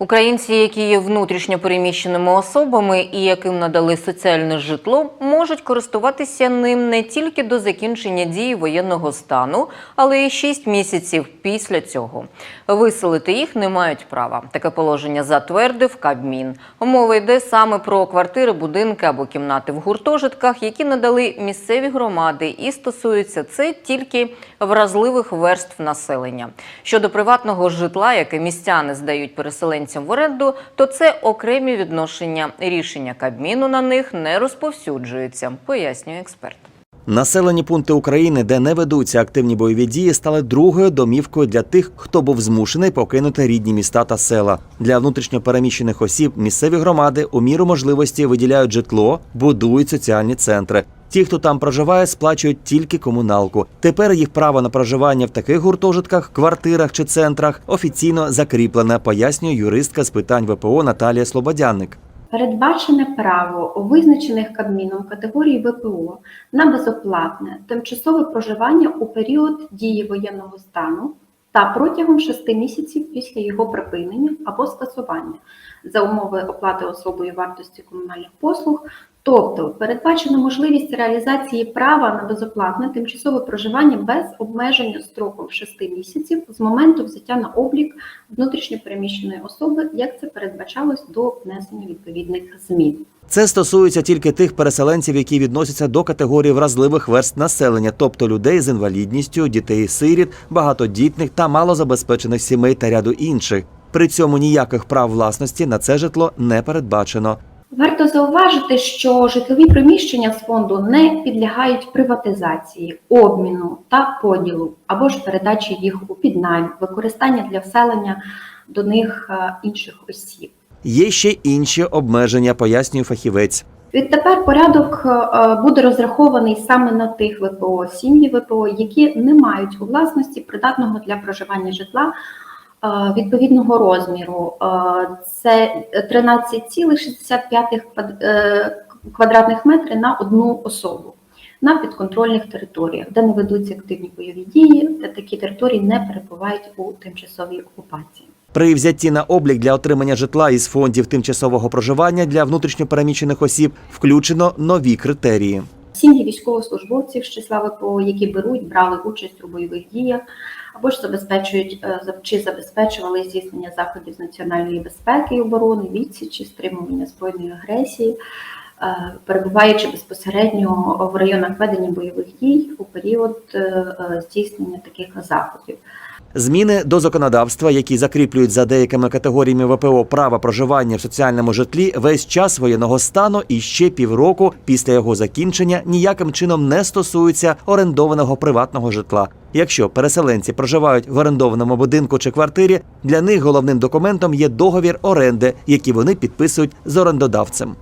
Українці, які є внутрішньо переміщеними особами і яким надали соціальне житло, можуть користуватися ним не тільки до закінчення дії воєнного стану, але й 6 місяців після цього. Виселити їх не мають права. Таке положення затвердив Кабмін. Мова йде саме про квартири, будинки або кімнати в гуртожитках, які надали місцеві громади, і стосується це тільки вразливих верств населення. Щодо приватного житла, яке містяни здають переселенцям в оренду, то це окремі відношення. Рішення Кабміну на них не розповсюджується, пояснює експерт. Населені пункти України, де не ведуться активні бойові дії, стали другою домівкою для тих, хто був змушений покинути рідні міста та села. Для внутрішньопереміщених осіб місцеві громади у міру можливості виділяють житло, будують соціальні центри. Ті, хто там проживає, сплачують тільки комуналку. Тепер їх право на проживання в таких гуртожитках, квартирах чи центрах офіційно закріплене, пояснює юристка з питань ВПО Наталія Слободянник. Передбачене право у визначених Кабміном категорії ВПО на безоплатне тимчасове проживання у період дії воєнного стану та протягом 6 місяців після його припинення або скасування за умови оплати особою вартості комунальних послуг. Тобто передбачена можливість реалізації права на безоплатне тимчасове проживання без обмеження строком 6 місяців з моменту взяття на облік внутрішньопереміщеної особи, як це передбачалось до внесення відповідних змін. Це стосується тільки тих переселенців, які відносяться до категорії вразливих верст населення, тобто людей з інвалідністю, дітей-сиріт, багатодітних та малозабезпечених сімей та ряду інших. При цьому ніяких прав власності на це житло не передбачено. Варто зауважити, що житлові приміщення з фонду не підлягають приватизації, обміну та поділу або ж передачі їх у піднайм, використання для вселення до них е, інших осіб. Є ще інші обмеження, пояснює фахівець. Відтепер порядок е, буде розрахований саме на тих ВПО, сім'ї ВПО, які не мають у власності придатного для проживання житла відповідного розміру. Це 13,65 квад- е, квадратних метри на одну особу на підконтрольних територіях, де не ведуться активні бойові дії, де такі території не перебувають у тимчасовій окупації. При взятті на облік для отримання житла із фондів тимчасового проживання для внутрішньопереміщених осіб включено нові критерії. Сім'ї військовослужбовців з числа ВПО, які беруть, брали участь у бойових діях, або ж забезпечують е, чи забезпечували здійснення заходів з національної безпеки і оборони, відсічі, стримування збройної агресії, е, перебуваючи безпосередньо в районах ведення бойових дій у період е, здійснення таких заходів. Зміни до законодавства, які закріплюють за деякими категоріями ВПО право проживання в соціальному житлі весь час воєнного стану і ще півроку після його закінчення ніяким чином не стосуються орендованого приватного житла. Якщо переселенці проживають в орендованому будинку чи квартирі, для них головним документом є договір оренди, який вони підписують з орендодавцем.